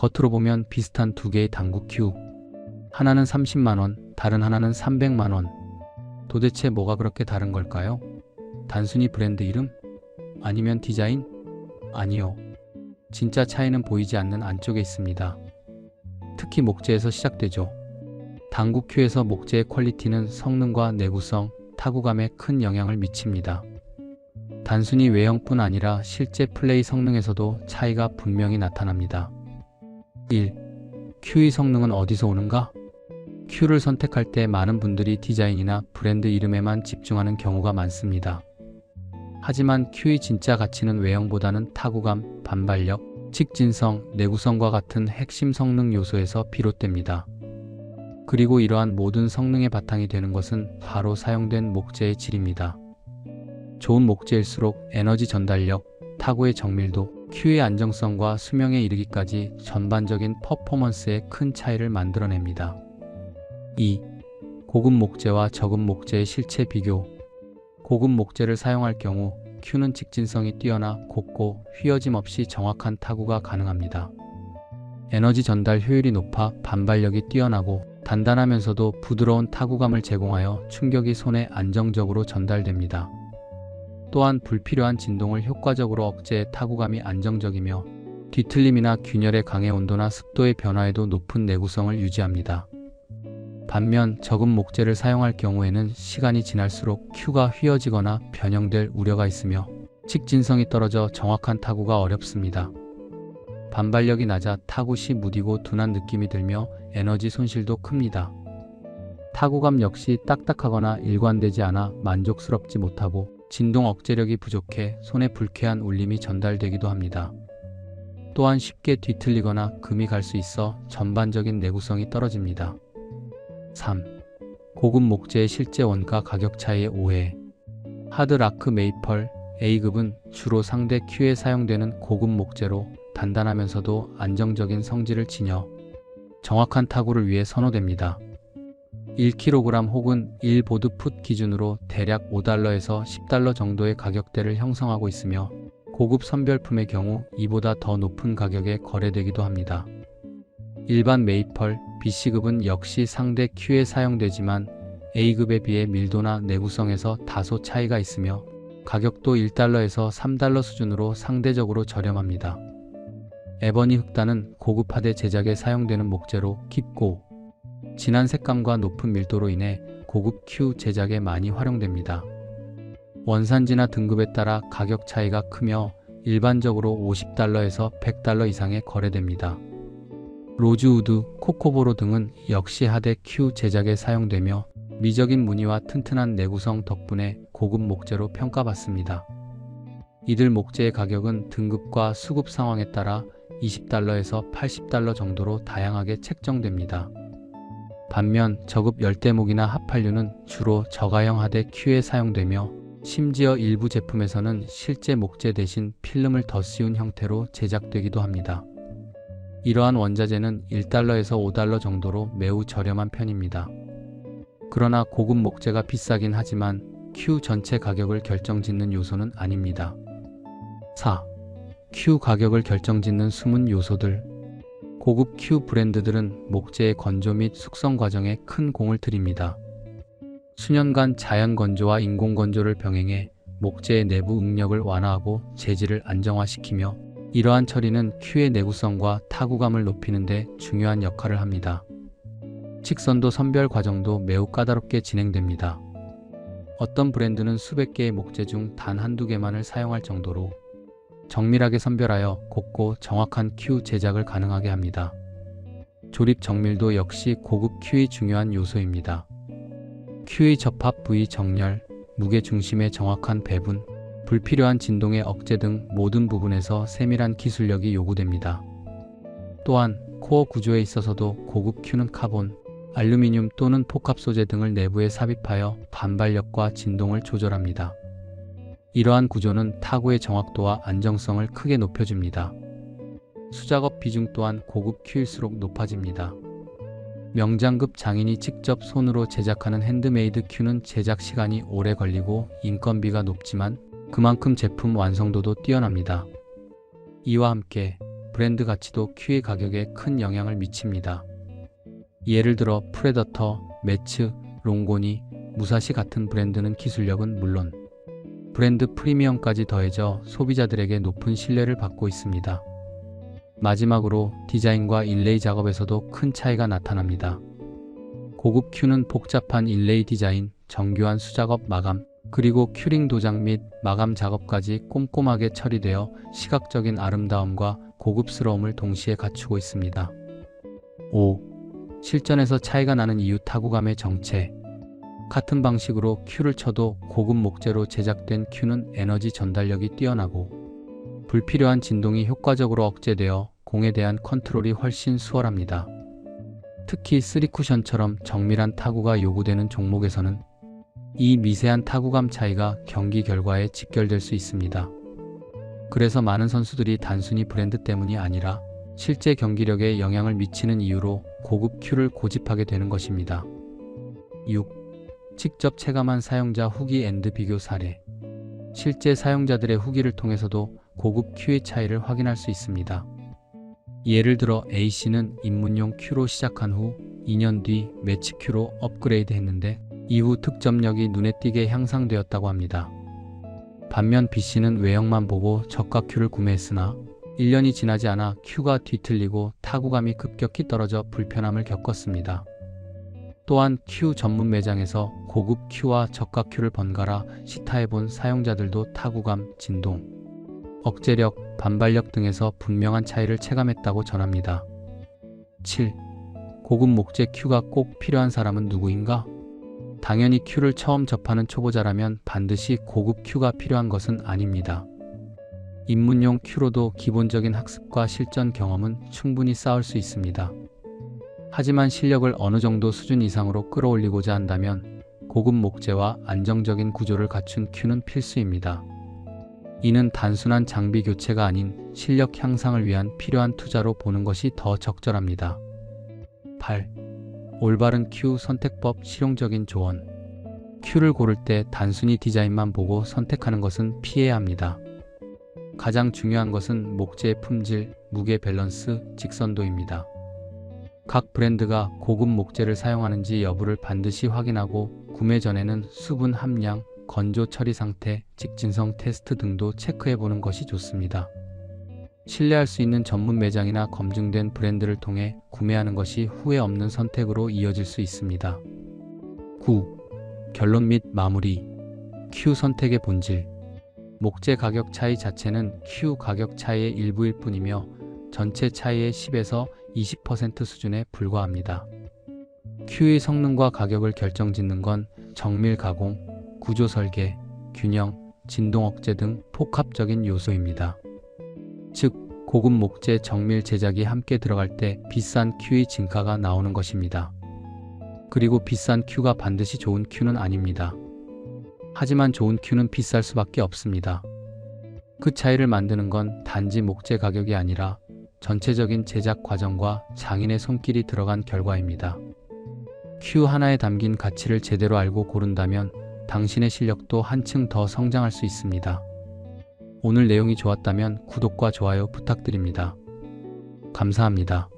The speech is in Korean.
겉으로 보면 비슷한 두 개의 당구 큐. 하나는 30만원, 다른 하나는 300만원. 도대체 뭐가 그렇게 다른 걸까요? 단순히 브랜드 이름? 아니면 디자인? 아니요. 진짜 차이는 보이지 않는 안쪽에 있습니다. 특히 목재에서 시작되죠. 당구 큐에서 목재의 퀄리티는 성능과 내구성, 타구감에 큰 영향을 미칩니다. 단순히 외형뿐 아니라 실제 플레이 성능에서도 차이가 분명히 나타납니다. 1. 큐의 성능은 어디서 오는가? 큐를 선택할 때 많은 분들이 디자인이나 브랜드 이름에만 집중하는 경우가 많습니다. 하지만 큐의 진짜 가치는 외형보다는 타구감, 반발력, 직진성, 내구성과 같은 핵심 성능 요소에서 비롯됩니다. 그리고 이러한 모든 성능의 바탕이 되는 것은 바로 사용된 목재의 질입니다. 좋은 목재일수록 에너지 전달력, 타구의 정밀도, 큐의 안정성과 수명에 이르기까지 전반적인 퍼포먼스에 큰 차이를 만들어냅니다. 2. 고급 목재와 저급 목재의 실체 비교. 고급 목재를 사용할 경우 큐는 직진성이 뛰어나 곱고 휘어짐 없이 정확한 타구가 가능합니다. 에너지 전달 효율이 높아 반발력이 뛰어나고 단단하면서도 부드러운 타구감을 제공하여 충격이 손에 안정적으로 전달됩니다. 또한 불필요한 진동을 효과적으로 억제해 타구감이 안정적이며 뒤틀림이나 균열의 강해 온도나 습도의 변화에도 높은 내구성을 유지합니다. 반면 적은 목재를 사용할 경우에는 시간이 지날수록 큐가 휘어지거나 변형될 우려가 있으며 직진성이 떨어져 정확한 타구가 어렵습니다. 반발력이 낮아 타굿이 무디고 둔한 느낌이 들며 에너지 손실도 큽니다. 타구감 역시 딱딱하거나 일관되지 않아 만족스럽지 못하고 진동 억제력이 부족해 손에 불쾌한 울림이 전달되기도 합니다. 또한 쉽게 뒤틀리거나 금이 갈 수 있어 전반적인 내구성이 떨어집니다. 3. 고급 목재의 실제 원가 가격 차이의 오해. 하드라크 메이펄 A급은 주로 상대 Q에 사용되는 고급 목재로 단단하면서도 안정적인 성질을 지녀 정확한 타구를 위해 선호됩니다. 1kg 혹은 1보드풋 기준으로 대략 5달러에서 10달러 정도의 가격대를 형성하고 있으며 고급 선별품의 경우 이보다 더 높은 가격에 거래되기도 합니다. 일반 메이펄 BC급은 역시 상대 Q에 사용되지만 A급에 비해 밀도나 내구성에서 다소 차이가 있으며 가격도 1달러에서 3달러 수준으로 상대적으로 저렴합니다. 에버니 흑단은 고급 하대 제작에 사용되는 목재로 깊고 진한 색감과 높은 밀도로 인해 고급 Q 제작에 많이 활용됩니다. 원산지나 등급에 따라 가격 차이가 크며 일반적으로 50달러에서 100달러 이상에 거래됩니다. 로즈우드, 코코보로 등은 역시 하대 Q 제작에 사용되며 미적인 무늬와 튼튼한 내구성 덕분에 고급 목재로 평가받습니다. 이들 목재의 가격은 등급과 수급 상황에 따라 20달러에서 80달러 정도로 다양하게 책정됩니다. 반면 저급 열대목이나 합판류는 주로 저가형 하대 Q에 사용되며 심지어 일부 제품에서는 실제 목재 대신 필름을 더 씌운 형태로 제작되기도 합니다. 이러한 원자재는 1달러에서 5달러 정도로 매우 저렴한 편입니다. 그러나 고급 목재가 비싸긴 하지만 Q 전체 가격을 결정짓는 요소는 아닙니다. 4. Q 가격을 결정짓는 숨은 요소들. 고급 Q 브랜드들은 목재의 건조 및 숙성 과정에 큰 공을 들입니다. 수년간 자연 건조와 인공 건조를 병행해 목재의 내부 응력을 완화하고 재질을 안정화시키며 이러한 처리는 큐의 내구성과 타구감을 높이는 데 중요한 역할을 합니다. 직선도 선별 과정도 매우 까다롭게 진행됩니다. 어떤 브랜드는 수백 개의 목재 중 단 한두 개만을 사용할 정도로 정밀하게 선별하여 곱고 정확한 큐 제작을 가능하게 합니다. 조립 정밀도 역시 고급 큐의 중요한 요소입니다. 큐의 접합 부위 정렬, 무게 중심의 정확한 배분, 불필요한 진동의 억제 등 모든 부분에서 세밀한 기술력이 요구됩니다. 또한 코어 구조에 있어서도 고급 큐는 카본, 알루미늄 또는 폭합 소재 등을 내부에 삽입하여 반발력과 진동을 조절합니다. 이러한 구조는 타구의 정확도와 안정성을 크게 높여줍니다. 수작업 비중 또한 고급 큐일수록 높아집니다. 명장급 장인이 직접 손으로 제작하는 핸드메이드 큐는 제작 시간이 오래 걸리고 인건비가 높지만 그만큼 제품 완성도도 뛰어납니다. 이와 함께 브랜드 가치도 Q의 가격에 큰 영향을 미칩니다. 예를 들어 프레더터, 매츠, 롱고니, 무사시 같은 브랜드는 기술력은 물론 브랜드 프리미엄까지 더해져 소비자들에게 높은 신뢰를 받고 있습니다. 마지막으로 디자인과 일레이 작업에서도 큰 차이가 나타납니다. 고급 큐는 복잡한 일레이 디자인, 정교한 수작업 마감, 그리고 큐링 도장 및 마감 작업까지 꼼꼼하게 처리되어 시각적인 아름다움과 고급스러움을 동시에 갖추고 있습니다. 5. 실전에서 차이가 나는 이유 타구감의 정체 같은 방식으로 큐를 쳐도 고급 목재로 제작된 큐는 에너지 전달력이 뛰어나고 불필요한 진동이 효과적으로 억제되어 공에 대한 컨트롤이 훨씬 수월합니다. 특히 3쿠션처럼 정밀한 타구가 요구되는 종목에서는 이 미세한 타구감 차이가 경기 결과에 직결될 수 있습니다. 그래서 많은 선수들이 단순히 브랜드 때문이 아니라 실제 경기력에 영향을 미치는 이유로 고급 큐를 고집하게 되는 것입니다. 6. 직접 체감한 사용자 후기 앤드 비교 사례 실제 사용자들의 후기를 통해서도 고급 큐의 차이를 확인할 수 있습니다. 예를 들어 A씨는 입문용 큐로 시작한 후 2년 뒤 매치 큐로 업그레이드 했는데 이후 득점력이 눈에 띄게 향상되었다고 합니다. 반면 B씨는 외형만 보고 저가 큐를 구매했으나 1년이 지나지 않아 큐가 뒤틀리고 타구감이 급격히 떨어져 불편함을 겪었습니다. 또한 큐 전문 매장에서 고급 큐와 저가 큐를 번갈아 시타해본 사용자들도 타구감, 진동, 억제력, 반발력 등에서 분명한 차이를 체감했다고 전합니다. 7. 고급 목재 큐가 꼭 필요한 사람은 누구인가? 당연히 큐를 처음 접하는 초보자라면 반드시 고급 큐가 필요한 것은 아닙니다. 입문용 큐로도 기본적인 학습과 실전 경험은 충분히 쌓을 수 있습니다. 하지만 실력을 어느 정도 수준 이상으로 끌어올리고자 한다면 고급 목재와 안정적인 구조를 갖춘 큐는 필수입니다. 이는 단순한 장비 교체가 아닌 실력 향상을 위한 필요한 투자로 보는 것이 더 적절합니다. 8. 올바른 큐 선택법 실용적인 조언. 큐를 고를 때 단순히 디자인만 보고 선택하는 것은 피해야 합니다. 가장 중요한 것은 목재의 품질, 무게 밸런스, 직선도입니다. 각 브랜드가 고급 목재를 사용하는지 여부를 반드시 확인하고 구매 전에는 수분 함량, 건조 처리 상태, 직진성 테스트 등도 체크해 보는 것이 좋습니다. 신뢰할 수 있는 전문 매장이나 검증된 브랜드를 통해 구매하는 것이 후회 없는 선택으로 이어질 수 있습니다. 9. 결론 및 마무리. Q 선택의 본질. 목재 가격 차이 자체는 Q 가격 차이의 일부일 뿐이며 전체 차이의 10에서 20% 수준에 불과합니다. Q의 성능과 가격을 결정짓는 건 정밀 가공, 구조 설계, 균형, 진동 억제 등 복합적인 요소입니다. 즉, 고급 목재 정밀 제작이 함께 들어갈 때 비싼 Q의 진가가 나오는 것입니다. 그리고 비싼 Q가 반드시 좋은 Q는 아닙니다. 하지만 좋은 Q는 비쌀 수밖에 없습니다. 그 차이를 만드는 건 단지 목재 가격이 아니라 전체적인 제작 과정과 장인의 손길이 들어간 결과입니다. Q 하나에 담긴 가치를 제대로 알고 고른다면 당신의 실력도 한층 더 성장할 수 있습니다. 오늘 내용이 좋았다면 구독과 좋아요 부탁드립니다. 감사합니다.